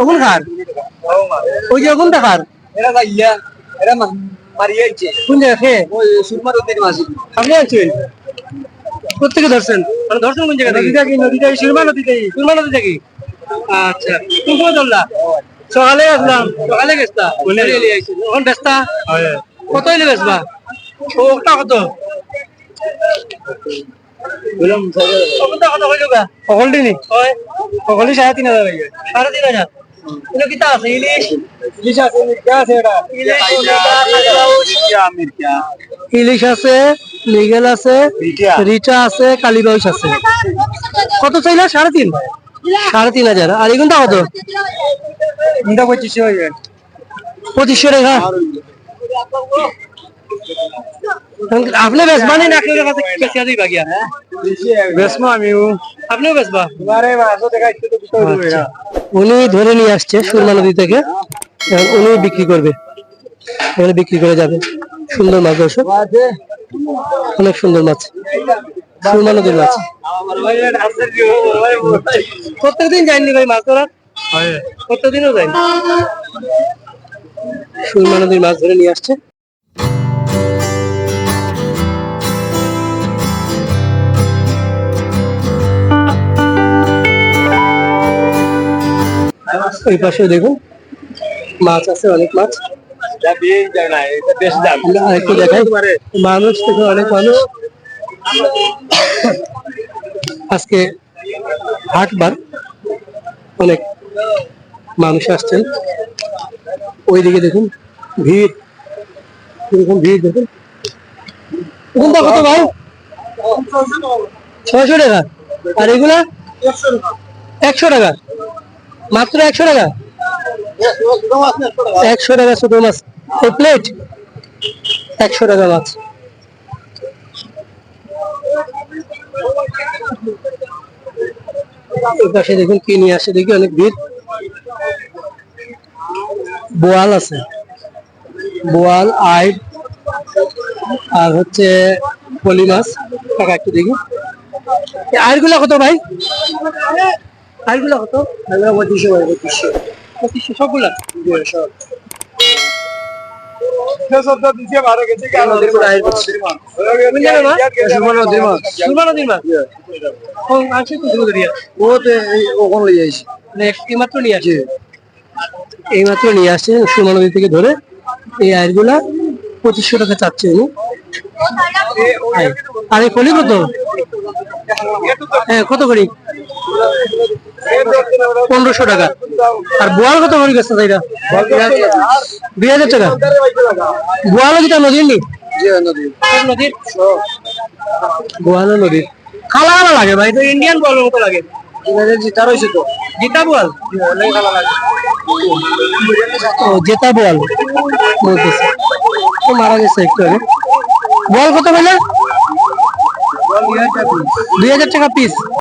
ওগুন খার ওই যে ওগুনটা খার এরা ভাইয়া এরা মারিয়াইছে কোন জায়গা খেয়ে ওই সুরমা রোদের মাঝি আপনি আছেন কোথেকে ধরছেন মানে ধরছেন কোন জায়গা নদীটা কি নদীটা সুরমা নদীটা কি সুরমা নদীটা কি আচ্ছা কোন সময় ধরলা সকালে আসলাম সকালে গেছতা ওখান বেচতা কত হইলে বেচবা ও ওটা কত বললাম ওটা কত হইল গা সকলটি নি হয় সকলটি সাড়ে তিন হাজার হয়ে সাড়ে তিন হাজার? এগুলো কিতা আছে ইলিশ? ইলিশ আছে মির্কা আছে এটা। ইলিশ, আছে মৃগেল আছে। রিটা। আছে কালীবাউস আছে। কত চাইলা? সাড়ে তিন। সাড়ে তিন হাজার। আর এগুনটা কত? কোনটা পঁচিশশো হয়ে যায় পঁচিশশো টাকা। আপনি বেচবানি না কেউ কাছে কেসিয়া দিবা গিয়া বেসমো আমিও আপনিও বেচবা আচ্ছা। উনি ধরে নিয়ে আসছে সুরমা নদী থেকে এখন উনি বিক্রি করবে। এখানে বিক্রি করে যাবে। সুন্দর মাছ দর্শক। আছে অনেক সুন্দর মাছ। সুরমা নদীর মাছ। প্রত্যেকদিন যায়নি ভাই মাছ ধরার? প্রত্যেকদিনও যায়নি। সুরমা নদীর মাছ ধরে নিয়ে আসছে। ওই পাশে দেখুন। মাছ আছে অনেক মাছ। আমরা আরেকটু দেখাই। মানুষ থেকে অনেক মানুষ। আজকে হাটবার অনেক মানুষ আসছেন। ওইদিকে দেখুন ভিড়। এরকম ভিড় দেখুন। কোনটা কত ভাই? ছয়শো টাকা। আর এগুলা? একশো টাকা। মাত্র একশো টাকা? একশো টাকা ছোট মাছ। এই প্লেট একশো টাকা মাছ। পাশে দেখুন কি নিয়ে আসে, দেখি অনেক ভিড়। বোয়াল আছে। বোয়াল আইড আর হচ্ছে পলি মাছ। টাকা একটু দেখি। আইড়গুলা কত ভাই? আইড়গুলা কত? পঁচিশশো পঁচিশশো। পঁচিশশো সবগুলা? যাইছি মানে এইমাত্র নিয়ে আসছে এইমাত্র নিয়ে আসছে সুরমা নদী থেকে ধরে। এই আয়েরগুলা পঁচিশশো টাকা চাচ্ছে উনি। আর এই ফলি কত হ্যাঁ কত করি পনেরোশো টাকা। আর বোয়াল কত করে গেছে তাইরা দুই হাজার টাকা বোয়াল যেটা নদীর নি? নদীর বোয়াল নদীর। খালা খালা লাগে ভাই তো ইন্ডিয়ান বোয়ালের মতো লাগে। তো। বোয়াল? জেতা বলতেছে। মারা গেছে একটু আগে। কত বলে দুই হাজার টাকা পিস